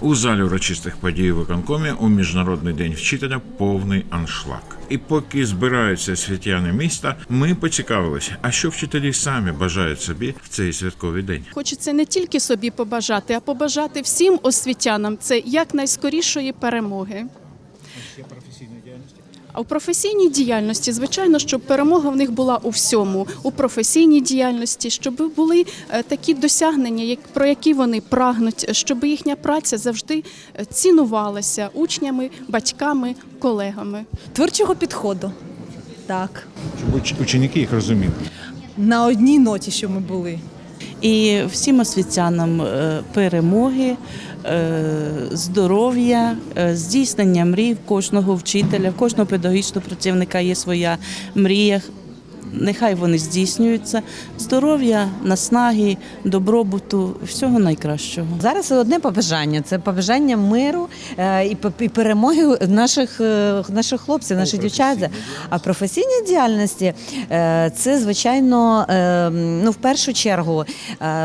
У залі урочистих подій виконкомі у міжнародний день вчителя повний аншлаг. І поки збираються святяни міста, ми поцікавилися, а що вчителі самі бажають собі в цей святковий день. Хочеться не тільки собі побажати, а побажати всім освітянам це якнайскорішої перемоги. А у професійній діяльності, звичайно, щоб перемога в них була у всьому, у професійній діяльності, щоб були е, такі досягнення, як про які вони прагнуть, щоб їхня праця завжди е, цінувалася учнями, батьками, колегами. творчого підходу. Так. щоб уч- ученики їх розуміли. На одній ноті, що ми були. І всім освітянам е, перемоги, е, здоров'я, е, здійснення мрій кожного вчителя, кожного педагогічного працівника є своя мрія. Нехай вони здійснюються. Здоров'я, наснаги, добробуту, всього найкращого. Зараз одне побажання це побажання миру е, і перемоги наших, е, наших хлопців, наших дівчат. А в професійній діяльності е, це звичайно ну в першу чергу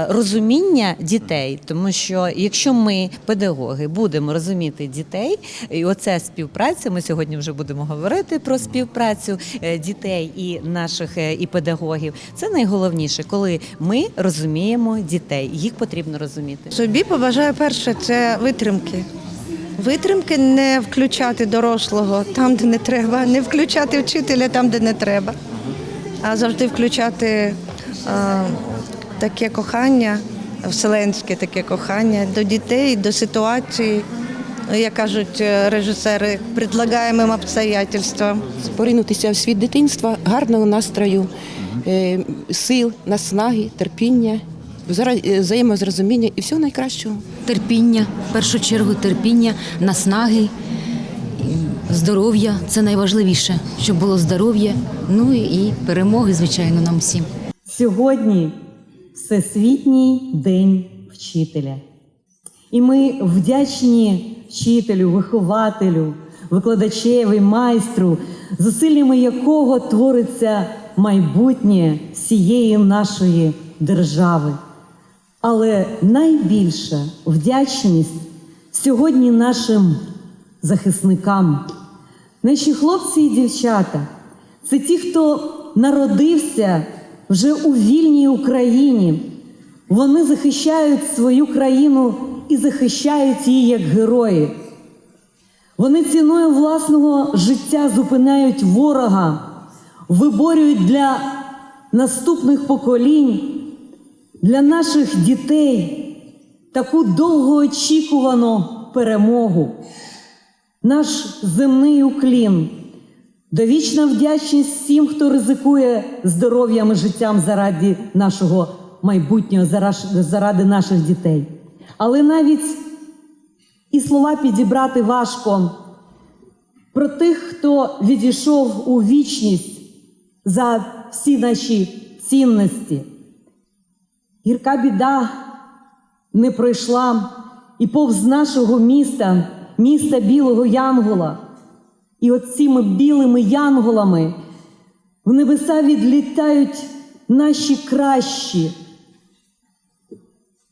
розуміння дітей, тому що якщо ми, педагоги, будемо розуміти дітей, і оце співпраця. Ми сьогодні вже будемо говорити про співпрацю дітей і наших і педагогів. Це найголовніше, коли ми розуміємо дітей. Їх потрібно розуміти. Собі побажаю перше це витримки. Витримки не включати дорослого там, де не треба, не включати вчителя там, де не треба, а завжди включати а, таке кохання, вселенське таке кохання до дітей, до ситуації. Як кажуть е, режисери, предлагаємим обстоятельствам. поринутися в світ дитинства, гарного настрою, е, сил, наснаги, терпіння, е, взаємозрозуміння і всього найкращого. терпіння, в першу чергу терпіння, наснаги, здоров'я це найважливіше, щоб було здоров'я, ну і перемоги, звичайно, нам всім. Сьогодні Всесвітній день вчителя. І ми вдячні вчителю, вихователю, викладачеві, майстру, зусиллями якого твориться майбутнє всієї нашої держави. Але найбільша вдячність сьогодні нашим захисникам. Наші хлопці і дівчата це ті, хто народився вже у вільній Україні. Вони захищають свою країну і захищають її як герої. Вони ціною власного життя зупиняють ворога, виборюють для наступних поколінь, для наших дітей таку довгоочікувану перемогу. Наш земний уклін, довічна вдячність всім, хто ризикує здоров'ям і життям заради нашого майбутнього, заради наших дітей. Але навіть і слова підібрати важко про тих, хто відійшов у вічність за всі наші цінності. Гірка біда не пройшла і повз нашого міста, міста Білого Янгола. І от цими білими янголами в небеса відлітають наші кращі,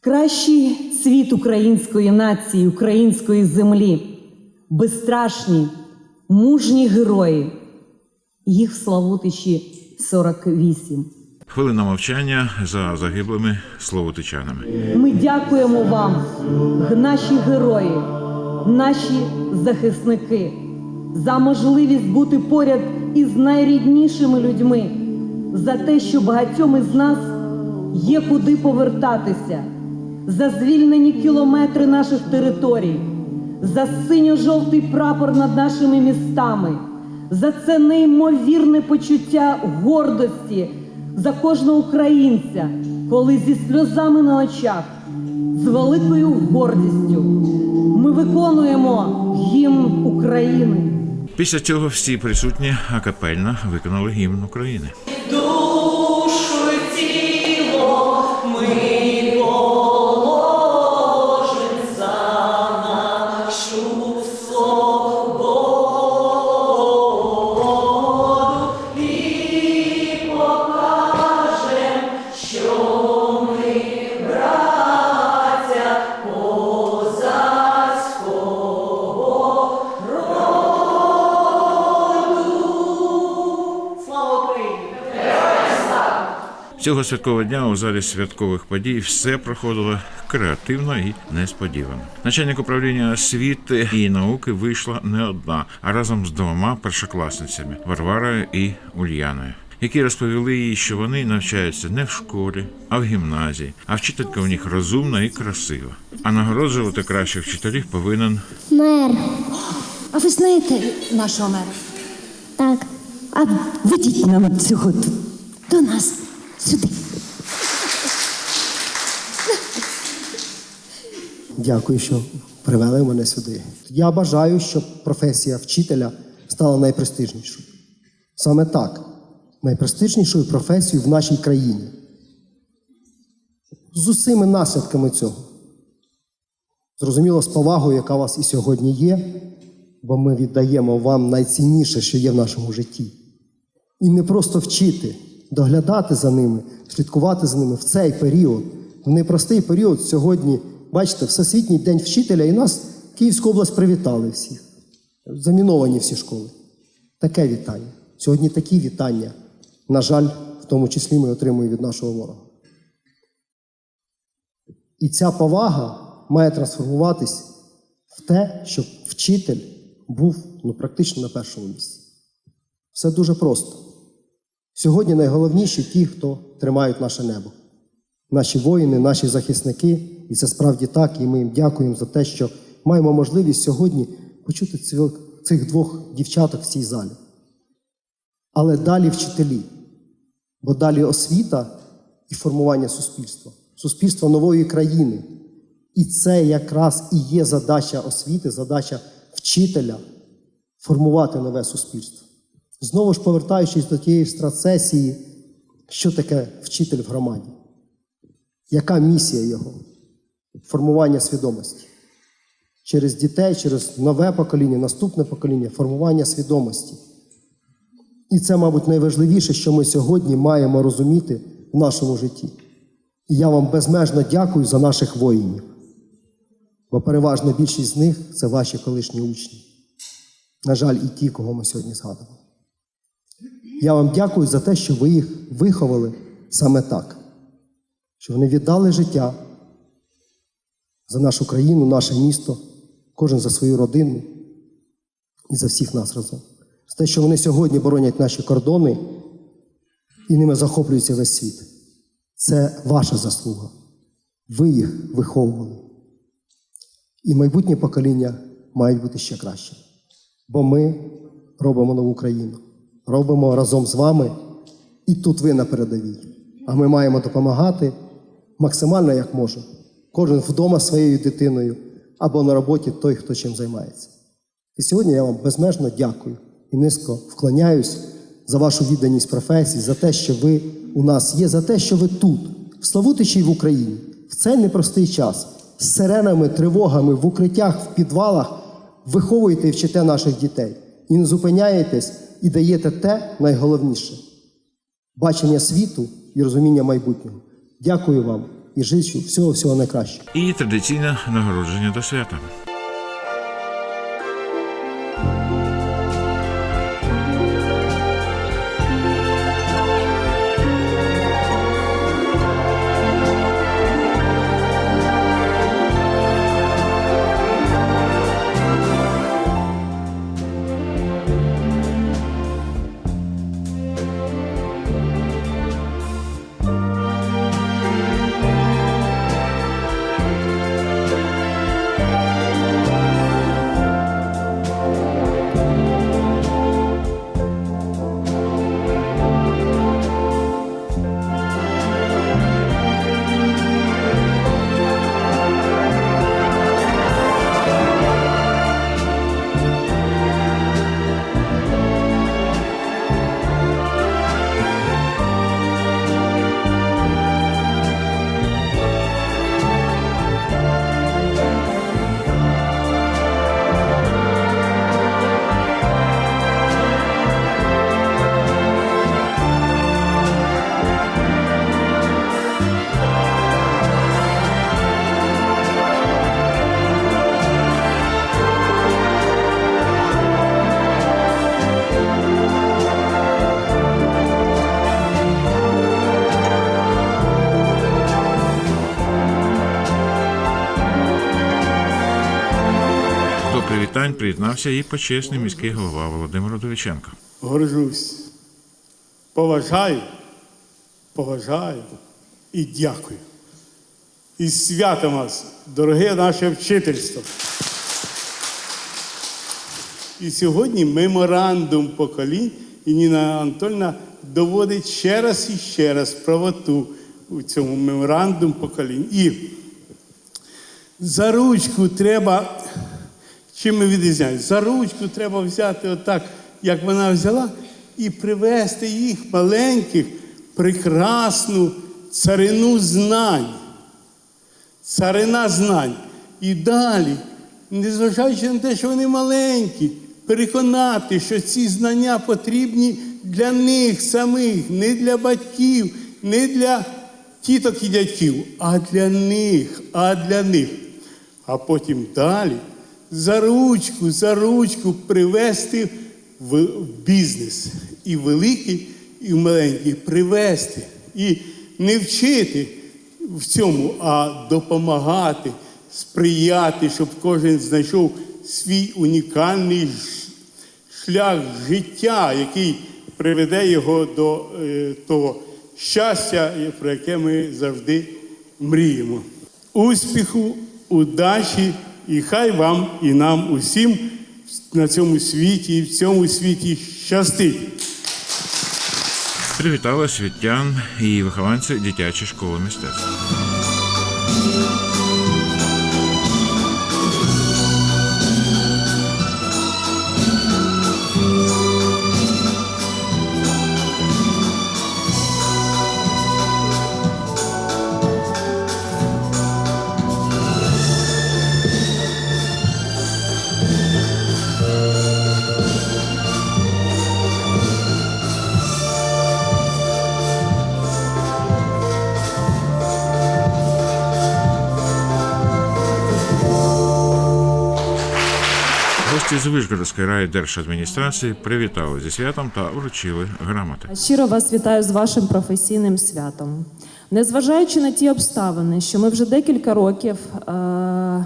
кращий світ української нації, української землі, безстрашні, мужні герої. Їх в Славутичі 48. Хвилина мовчання за загиблими словотичанами. Ми дякуємо вам, наші герої, наші захисники, за можливість бути поряд із найріднішими людьми, за те, що багатьом із нас є куди повертатися, за звільнені кілометри наших територій, за синьо-жовтий прапор над нашими містами, за це неймовірне почуття гордості за кожного українця, коли зі сльозами на очах, з великою гордістю ми виконуємо гімн України. Після цього всі присутні акапельно виконали гімн України. Цього святкового дня у залі святкових подій все проходило креативно і несподівано. Начальник управління освіти і науки вийшла не одна, а разом з двома першокласницями Варварою і Ульяною. Які розповіли їй, що вони навчаються не в школі, а в гімназії, а вчителька у них розумна і красива. А нагороджувати кращих вчителів повинен Мер. А ви знаєте нашого мера? Так. А ведіть нам цього до нас сюди. Дякую, що привели мене сюди. Я бажаю, щоб професія вчителя стала найпрестижнішою. Саме так, найпрестижнішою професією в нашій країні. З усіми наслідками цього. Зрозуміло, з повагою, яка у вас і сьогодні є, бо ми віддаємо вам найцінніше, що є в нашому житті. І не просто вчити, доглядати за ними, слідкувати за ними в цей період, в непростий період сьогодні, бачите, Всесвітній день вчителя, і нас Київську область привітали всіх. Заміновані всі школи. Таке вітання. Сьогодні такі вітання, на жаль, в тому числі ми отримуємо від нашого ворога. І ця повага має трансформуватись в те, щоб вчитель був ну, практично на першому місці. Все дуже просто. Сьогодні найголовніші ті, хто тримають наше небо. Наші воїни, наші захисники. І це справді так. І ми їм дякуємо за те, що маємо можливість сьогодні почути цих, двох дівчаток в цій залі. Але далі вчителі, бо далі освіта і формування суспільства, суспільства нової країни. І це якраз і є задача освіти, задача вчителя формувати нове суспільство. Знову ж повертаючись до тієї страцесії, що таке вчитель в громаді? Яка місія його? Формування свідомості. Через дітей, через нове покоління, наступне покоління, формування свідомості. І це, мабуть, найважливіше, що ми сьогодні маємо розуміти в нашому житті. І я вам безмежно дякую за наших воїнів. Бо переважна більшість з них це ваші колишні учні. На жаль, і ті, кого ми сьогодні згадували. Я вам дякую за те, що ви їх виховали саме так, що вони віддали життя за нашу країну, наше місто, кожен за свою родину і за всіх нас разом. За те, що вони сьогодні боронять наші кордони і ними захоплюється весь світ. Це ваша заслуга. Ви їх виховували. І майбутнє покоління мають бути ще краще. Бо ми робимо нову країну, робимо разом з вами, і тут ви на передовій. А ми маємо допомагати максимально як можемо. Кожен вдома своєю дитиною або на роботі той, хто чим займається. І сьогодні я вам безмежно дякую і низько вклоняюсь за вашу відданість професії, за те, що ви у нас є, за те, що ви тут, в Славутичі в Україні, в цей непростий час, з сиренами, тривогами, в укриттях, в підвалах виховуєте і вчите наших дітей. І не зупиняєтесь і даєте те найголовніше бачення світу і розуміння майбутнього. Дякую вам і життю всього всього найкращого. і традиційне нагородження до свята. Приєднався і почесний міський голова Володимир Удовиченко. горжусь, поважаю, поважаю і дякую. І з святом вас, дороге наше вчительство. І сьогодні меморандум поколінь, і Ніна Анатольовна доводить ще раз і ще раз правоту у цьому меморандум поколінь. І за ручку треба, чим ми відрізняємося? За ручку треба взяти отак, як вона взяла, і привести їх маленьких, прекрасну царину знань. Царина знань. І далі, незважаючи на те, що вони маленькі, переконати, що ці знання потрібні для них самих, не для батьків, не для тіток і дядьків, а для них, а для них. А потім далі за ручку, за ручку привести в бізнес. І великий, і маленький привести. І не вчити в цьому, а допомагати, сприяти, щоб кожен знайшов свій унікальний шлях життя, який приведе його до е, того щастя, про яке ми завжди мріємо. Успіху, удачі і хай вам і нам усім на цьому світі і в цьому світі щастить. Привітали освітян і вихованці дитячої школи мистецтва. Гості з Вишгородської райдержадміністрації привітали зі святом та вручили грамоти. Щиро вас вітаю з вашим професійним святом. Незважаючи на ті обставини, що ми вже декілька років е-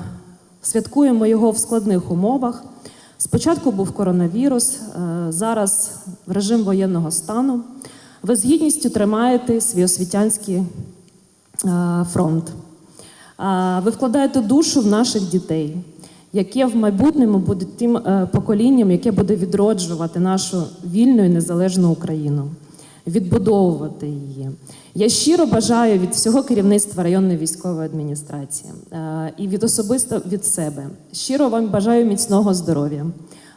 святкуємо його в складних умовах. Спочатку був коронавірус, е- зараз режим воєнного стану. Ви з гідністю тримаєте свій освітянський е- фронт. А, Ви вкладаєте душу в наших дітей, яке в майбутньому буде тим е, поколінням, яке буде відроджувати нашу вільну і незалежну Україну, відбудовувати її. Я щиро бажаю від всього керівництва районної військової адміністрації е, і від особисто від себе. Щиро вам бажаю міцного здоров'я,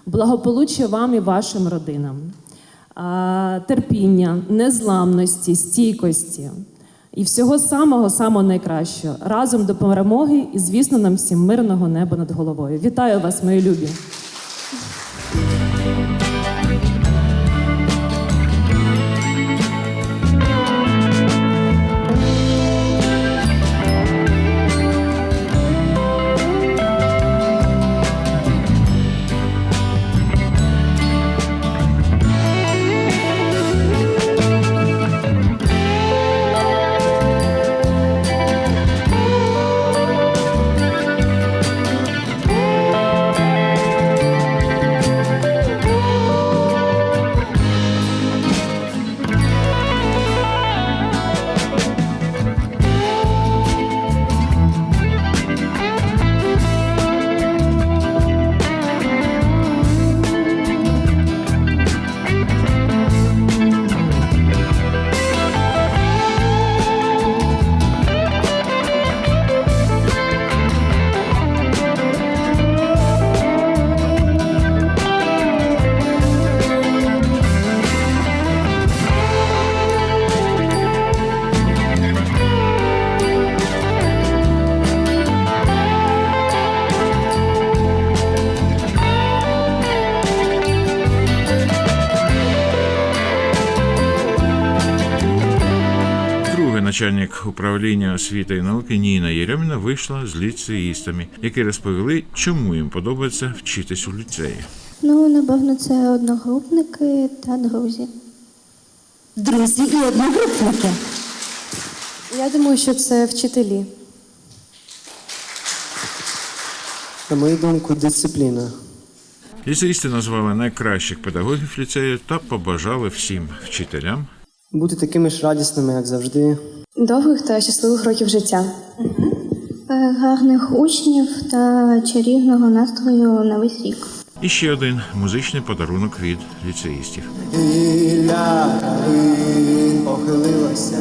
благополуччя вам і вашим родинам, е, терпіння, незламності, стійкості. І всього самого самого найкращого разом до перемоги і, звісно, нам всім мирного неба над головою. Вітаю вас, мої любі! Управління освіти і науки Ніна Єрьоміна вийшла з ліцеїстами, які розповіли, чому їм подобається вчитись у ліцеї. Ну, напевно, це одногрупники та друзі. Друзі і одногрупники. Я думаю, що це вчителі. На мою думку, дисципліна. Ліцеїсти назвали найкращих педагогів ліцею та побажали всім вчителям Бути такими ж радісними, як завжди. Довгих та щасливих років життя. Е, Гарних учнів та чарівного настрою на весь рік. І ще один музичний подарунок від ліцеїстів. Калин похилилася.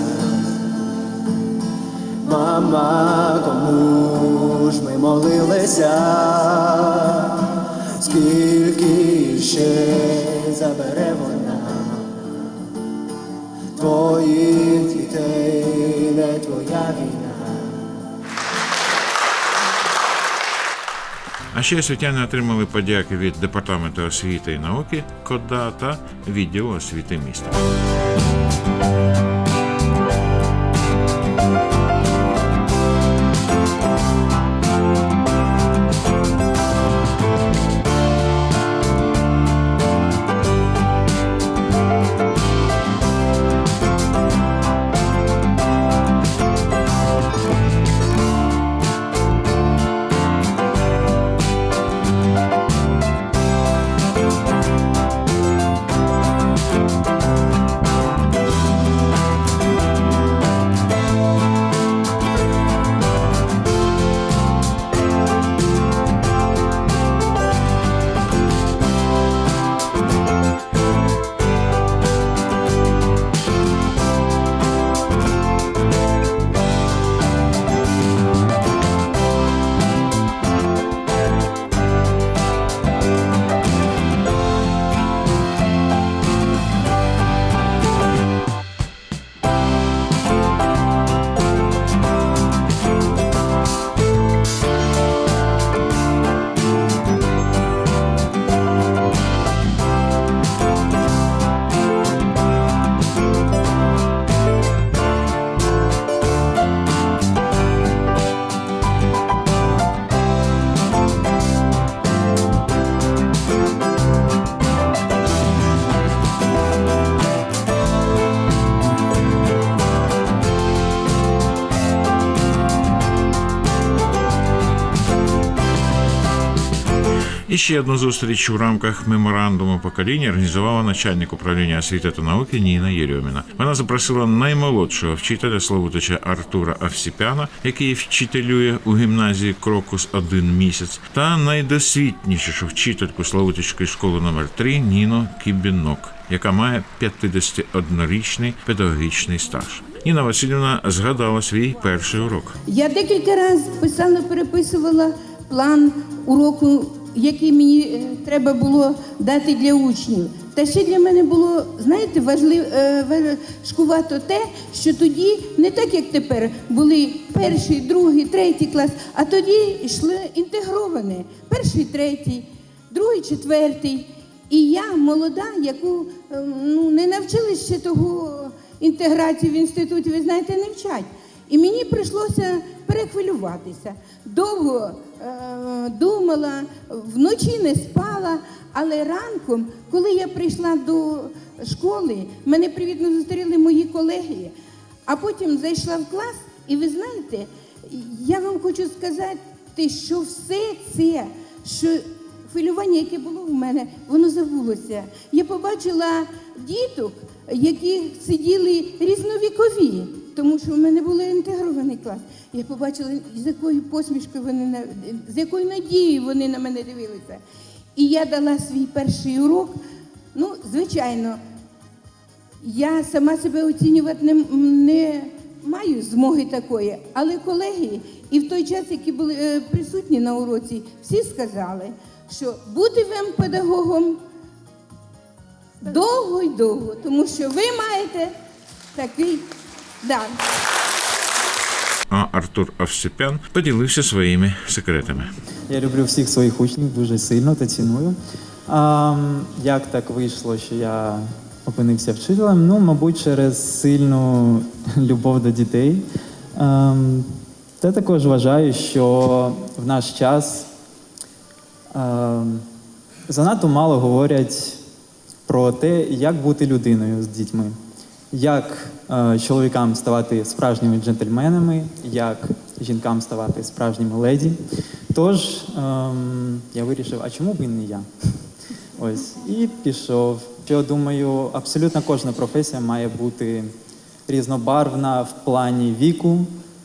Мама, кому ж ми молилися? Скільки ще забере вона? Ще освітяни отримали подяки від департаменту освіти і науки КОДА та відділу освіти міста. Ще одну зустріч у рамках меморандуму покоління організувала начальник управління освіти та науки Ніна Єрьоміна. Вона запросила наймолодшого вчителя Славутича Артура Авсіпяна, який вчителює у гімназії Крокус один місяць, та найдосвітнішу вчительку Славутичської школи номер 3 Ніну Кібінок, яка має 51-річний педагогічний стаж. Ніна Васильівна згадала свій перший урок. Я декілька разів писала, переписувала план уроку, який мені е, треба було дати для учнів. Та ще для мене було, знаєте, важливо важкувато те, що тоді не так, як тепер, були перший, другий, третій клас, а тоді йшли інтегровані. Перший, третій, другий, четвертий. І я молода, яку е, ну, не навчили ще того інтеграції в інституті, ви знаєте, не вчать. І мені прийшлося перехвилюватися. Довго е, думала, вночі не спала, але ранком, коли я прийшла до школи, мене привітно зустріли мої колеги, а потім зайшла в клас, і ви знаєте, я вам хочу сказати, що все це, що хвилювання, яке було в мене, воно забулося. Я побачила діток, які сиділи різновікові, тому що в мене був інтегрований клас. Я побачила, з якою посмішкою вони на з якою надією вони на мене дивилися. І я дала свій перший урок. Ну, звичайно, я сама себе оцінювати не, не маю змоги такої, але колеги, і в той час, які були е, присутні на уроці, всі сказали, що бути вам педагогом довго й довго, тому що ви маєте такий дар. А Артур Авсіпян поділився своїми секретами. Я люблю всіх своїх учнів дуже сильно та ціную. А, як так вийшло, що я опинився вчителем? Ну, мабуть, через сильну любов до дітей. А, та також вважаю, що в наш час а, занадто мало говорять про те, як бути людиною з дітьми, як е, чоловікам ставати справжніми джентльменами, як жінкам ставати справжніми леді. Тож ем, я вирішив, а чому б і не я? Ось і пішов. Що думаю, абсолютно кожна професія має бути різнобарвна в плані віку.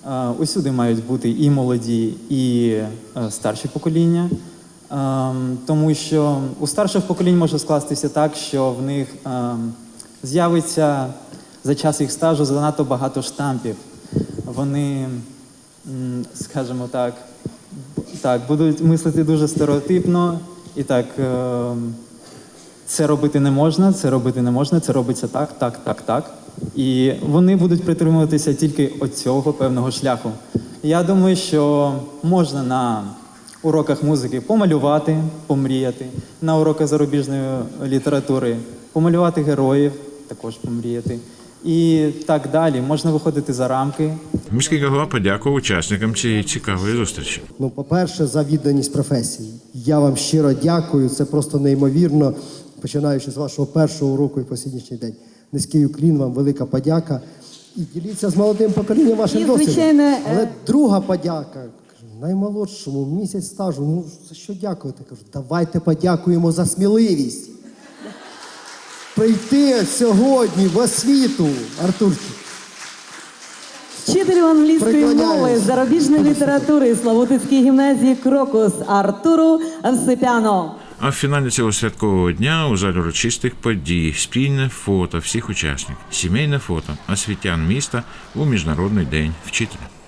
Е, Усюди мають бути і молоді, і е, старші покоління. Ем, Тому що у старших поколінь може скластися так, що в них ем, з'явиться за час їх стажу занадто багато штампів. Вони, скажімо так, так, будуть мислити дуже стереотипно і так. ем, це робити не можна, це робити не можна, це робиться так, так, так, так. І вони будуть притримуватися тільки оцього певного шляху. Я думаю, що можна на уроках музики помалювати, помріяти, на уроках зарубіжної літератури помалювати героїв, також помріяти. І так далі. Можна виходити за рамки. Міський голова подякував учасникам цієї цікавої зустрічі. Ну, по-перше, за відданість професії. Я вам щиро дякую. Це просто неймовірно, починаючи з вашого першого уроку і по сьогоднішній день. Низький уклін вам, велика подяка. І діліться з молодим поколінням вашим І, досвідом. звичайно, е, Але друга подяка. кажу, Наймолодшому місяць стажу. Ну за що дякувати? Кажу, давайте подякуємо за сміливість. Прийти сьогодні в освіту, Артурчик. Вчителю англійської мови, зарубіжної літератури Славутицькій гімназії Крокус Артуру Всипяно. А в фіналі цього святкового дня у залі урочистих подій спільне фото всіх учасників, сімейне фото освітян міста у міжнародний день вчителя.